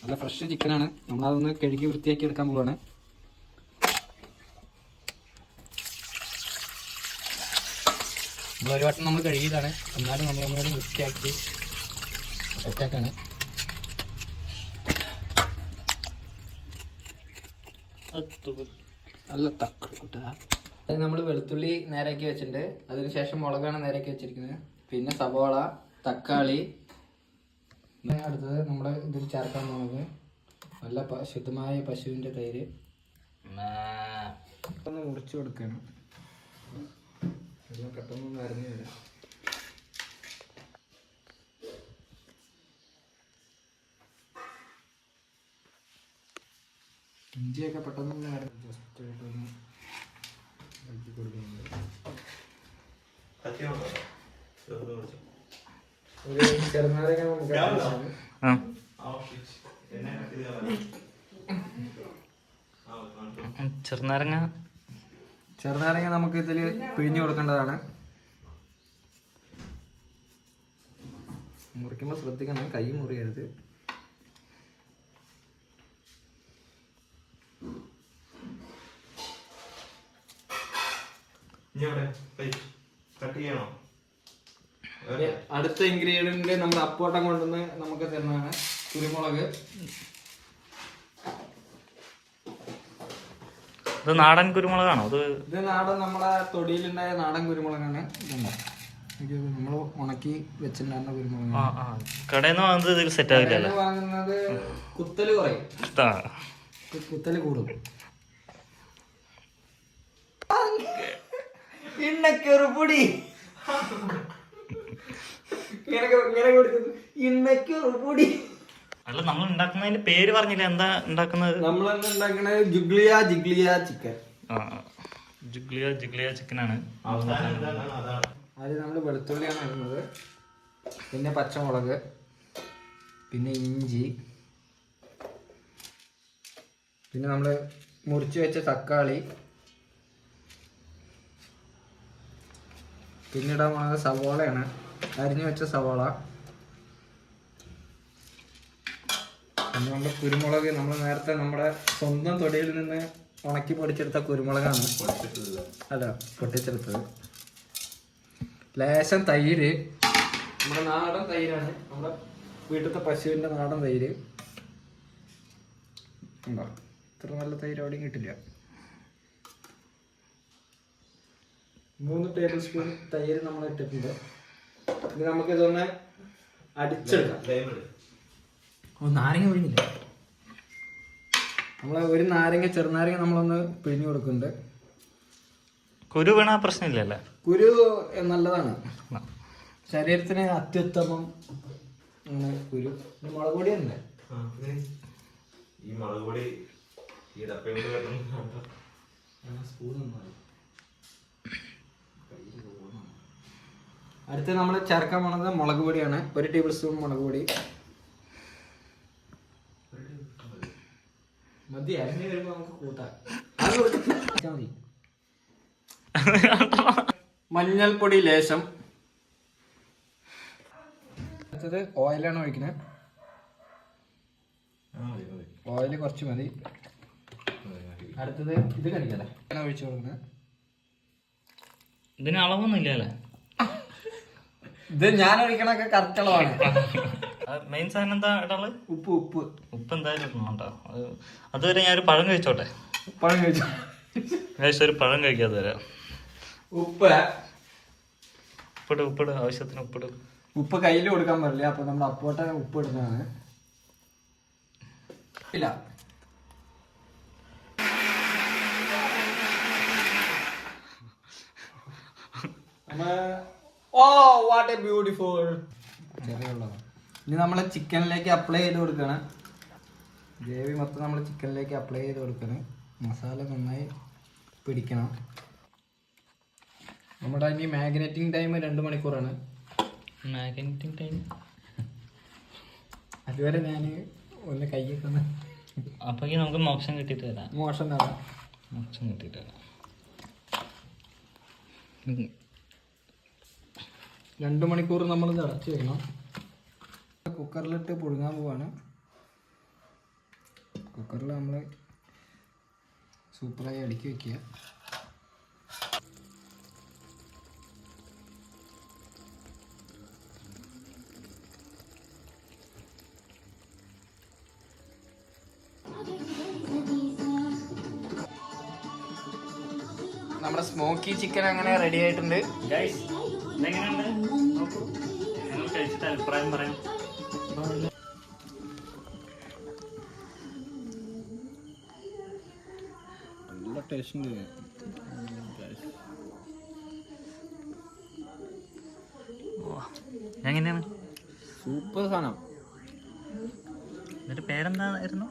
നല്ല ഫ്രഷ് നമ്മൾ നമ്മളതൊന്ന് കഴുകി വൃത്തിയാക്കി എടുക്കാൻ പോവാണ്. നമ്മൾ ഒരു വട്ടം നമ്മൾ കഴുകിയതാണ്. എന്നാലും നമ്മൾ നമ്മളോട് വൃത്തിയാക്കി സെറ്റാക്കാണ്. നല്ല തക്കാളി അത് നമ്മൾ വെളുത്തുള്ളി നേരാക്കി വെച്ചിട്ടുണ്ട്. അതിനുശേഷം മുളകാണ് നേരാക്കി വെച്ചിരിക്കുന്നത്. പിന്നെ സവോള തക്കാളി അടുത്തത് നമ്മൾ ഇതിൽ ചേർക്കാൻ പോകുന്നത് നല്ല ശുദ്ധമായ പശുവിന്റെ തൈര്. ഒന്ന് മുറിച്ച് കൊടുക്കണം. എല്ലാം പെട്ടെന്ന് അരിഞ്ഞു വരാം. ഇഞ്ചിയൊക്കെ പെട്ടെന്ന് ജസ്റ്റ് ആയിട്ടൊന്ന് ഇളക്കി കൊടുക്കുന്നുണ്ട്. ഒരു ചെറുനാരങ്ങ നമുക്ക് ആവശ്യമാണ്. ചെറുനാരങ്ങ. ചെറുനാരങ്ങ നമുക്ക് ഇതിൽ പിഴിഞ്ഞു കൊടുക്കേണ്ടതാണ്. മുറിക്കുമ്പോൾ ശ്രദ്ധിക്കണം കൈ മുറിയരുത്. കട്ട് ചെയ്യണോ? അടുത്ത ഇൻഗ്രീഡിയന്റ് നമ്മൾ അപ്പോട്ടം കൊണ്ടുവന്ന് നമുക്ക് തരുന്നതാണ് കുരുമുളക്. ഇത് നാടൻ കുരുമുളകാണോ? അത് ഇത് നാടൻ നമ്മുടെ തൊടിയിലുണ്ടായ നാടൻ കുരുമുളകാണ്. നമ്മൾ ഉണക്കി വെച്ചിട്ടുണ്ടായിരുന്ന കുരുമുളക് ആ ആ. കടയിൽ നിന്ന് വാങ്ങുന്നത് ഇതിൽ സെറ്റ് ആവില്ലല്ലോ വാങ്ങുന്നത് കുത്തൽ കുറയും. കുത്തൽ കൂടും. ഇണ്ണക്കൊരു പൊടി. ഇങ്ങനെ ഇങ്ങനെ കൊടുക്കുന്നു ഇന്നക്കൊരു പൊടി. അല്ല നമ്മൾ ഉണ്ടാക്കുന്നതിന്റെ പേര് പറഞ്ഞില്ല? എന്താ ഉണ്ടാക്കുന്നത്? നമ്മൾ ഉണ്ടാക്കണത് ജുഗ്ലിയ ജിഗ്ലിയ ചിക്കൻ. ജിഗ്ലിയ ജിഗ്ലിയ അവസാനം എന്താണ് അതാണ് നമ്മൾ വെളുത്തുള്ളിയാണ് ഇടുന്നത്. പിന്നെ പച്ചമുളക്. പിന്നെ ഇഞ്ചി. പിന്നെ നമ്മൾ മുറിച്ച് വെച്ച തക്കാളി. പിന്നെ ഇടാൻ പോണത് സവോളയാണ്. അരിഞ്ഞു വെച്ച സവാള. പിന്നെ നമ്മുടെ കുരുമുളക് നമ്മൾ നേരത്തെ നമ്മുടെ സ്വന്തം തൊടിയിൽ നിന്ന് ഉണക്കി പൊടിച്ചെടുത്ത കുരുമുളകാണ്. അല്ല പൊട്ടിച്ചെടുത്തത്. ലേശം തൈര്. നമ്മുടെ നാടൻ തൈരാണ്. നമ്മുടെ വീട്ടിലത്തെ പശുവിന്റെ നാടൻ തൈര്. ഉണ്ടോ? ഇത്ര നല്ല തൈര് അവിടെയും കിട്ടില്ല. മൂന്ന് ടേബിൾ സ്പൂൺ തൈര് നമ്മൾ ഇട്ടിട്ടുണ്ട്. ഇനി നമുക്ക് ഇതൊന്ന് അടിച്ചെടുക്കാം. ഓ നാരങ്ങ പിഴിഞ്ഞില്ല? നമ്മൾ ഒരു നാരങ്ങ ചെറുനാരങ്ങ നമ്മളൊന്ന് പിഴിഞ്ഞു കൊടുക്കുന്നുണ്ട്. കുരു വീണ പ്രശ്നമില്ലല്ലേ? കുരു നല്ലതാണ്. ശരീരത്തിന് അത്യുത്തമം ആണ് കുരു. പിന്നെ മുളക് പൊടി തന്നെ ഈ മുളക് പൊടി ഈ ഡപ്പയും കൂടി വരണം സ്പൂൺ അടുത്ത് നമ്മൾ ചേർക്കാൻ പോണത് മുളക് പൊടിയാണ്. ഒരു ടേബിൾ സ്പൂൺ മുളക് പൊടി. മതി അരിഞ്ഞ് വരുമ്പോൾ നമുക്ക് കൂട്ടാം. അത് കൊടുത്താ മതി. മഞ്ഞൾപ്പൊടി ലേശം. അടുത്തത് ഓയിലാണ് ഒഴിക്കുന്നത് ഓയിൽ കുറച്ച് മതി. അടുത്തത് ഇത് കണിക്കല്ലേ ഒഴിച്ചു കൊടുക്കുന്നത് ഇതിന് അളവൊന്നും ഇല്ല അല്ലേ ഇത് ഞാൻ ഒഴിക്കണൊക്കെ കറക്റ്റുള്ളതാണ് മെയിൻ സാധനം എന്താ ഇടാൾ ഉപ്പ് ഉപ്പ്. ഉപ്പ് എന്തായാലും ഇടണം കേട്ടോ അത് അതുവരെ ഞാൻ ഒരു പഴം കഴിച്ചോട്ടെ. പഴം കഴിച്ചു? ഏകദേശം ഒരു പഴം കഴിക്കാതെ വരാം ഉപ്പ്. ഉപ്പിട് ഉപ്പിട്. ആവശ്യത്തിന് ഉപ്പിട്. ഉപ്പ് കയ്യിൽ കൊടുക്കാൻ പറ്റില്ല അപ്പൊ നമ്മൾ അപ്പോട്ട ഉപ്പ് ഇടുന്നതാണ്. ഇല്ല. ഓ വാട്ട് എ ബ്യൂട്ടിഫുൾ ചെറിയുള്ളതാണ് ഇനി നമ്മൾ ചിക്കനിലേക്ക് അപ്ലൈ ചെയ്ത് കൊടുക്കണം. ഗ്രേവി മൊത്തം നമ്മൾ ചിക്കനിലേക്ക് അപ്ലൈ ചെയ്ത് കൊടുക്കണം. മസാല നന്നായി പിടിക്കണം. നമ്മുടെ ഇനി മാഗ്നറ്റിംഗ് ടൈം രണ്ട് മണിക്കൂറാണ്. മാഗ്നറ്റിംഗ് ടൈം അതുവരെ ഞാൻ ഒന്ന് കയ്യൊക്കെ ഒന്ന് അപ്പോഴേക്ക് നമുക്ക് മോക്ഷം കിട്ടിയിട്ട് വരാം. മോശം തരാം. മോക്ഷം കിട്ടിയിട്ട് വരാം. രണ്ട് മണിക്കൂർ നമ്മൾ അടച്ച് വെക്കണം. കുക്കറിലിട്ട് പുഴുങ്ങാൻ പോവാണ്. കുക്കറിൽ നമ്മൾ സൂപ്പറായി അടുക്കി വെക്കുക. നമ്മുടെ സ്മോക്കി ചിക്കൻ അങ്ങനെ റെഡി ആയിട്ടുണ്ട്. അഭിപ്രായം പറയാം. നല്ല ടേസ്റ്റ് എങ്ങനെയാണ്? സൂപ്പർ സാധനം. എന്നിട്ട് പേരെന്തായിരുന്നു?